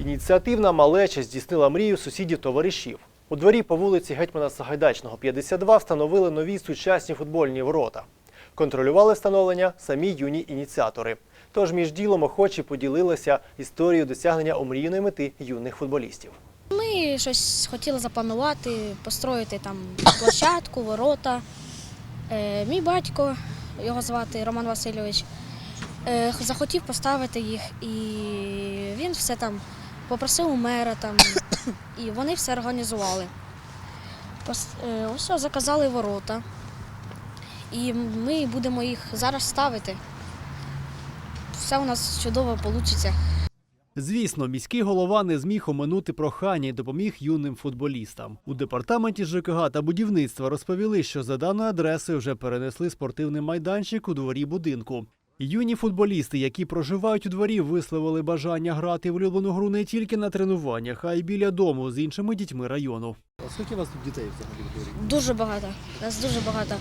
Ініціативна малеча здійснила мрію сусідів товаришів. У дворі по вулиці Гетьмана Сагайдачного, 52, встановили нові сучасні футбольні ворота. Контролювали встановлення самі юні ініціатори. Тож між ділом охочі поділилися історією досягнення омріяної мети юних футболістів. Ми щось хотіли запланувати, построїти там площадку, ворота. Е, мій батько, його звати Роман Васильович, е, захотів поставити їх, і він все там попросив у мера там, і вони все організували. Е, Ось заказали ворота. І ми будемо їх зараз ставити. Все у нас чудово вийде. Звісно, міський голова не зміг оминути прохання і допоміг юним футболістам. У департаменті ЖКГ та будівництва розповіли, що за даною адресою вже перенесли спортивний майданчик у дворі будинку. Юні футболісти, які проживають у дворі, висловили бажання грати в улюблену гру не тільки на тренуваннях, а й біля дому з іншими дітьми району. А скільки у вас тут дітей взагалі в дворі? Дуже багато. Нас дуже багато.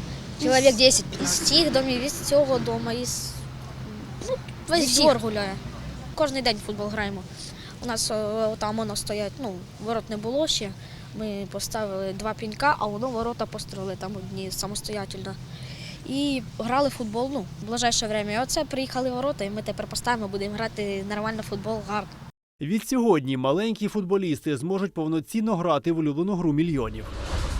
Чоловік 10. Із тих домів, із цього дому, із ну, весь двор гуляє. Кожен день в футбол граємо. У нас е, там воно стоять, ну, ворот не було ще. Ми поставили два пінька, а воно ворота построїли там одні самостоятельно. І грали в футбол ну, в ближайше время. І оце приїхали ворота, і ми тепер поставимо, будемо грати нормально в футбол, гарно. Від сьогодні маленькі футболісти зможуть повноцінно грати в улюблену гру мільйонів.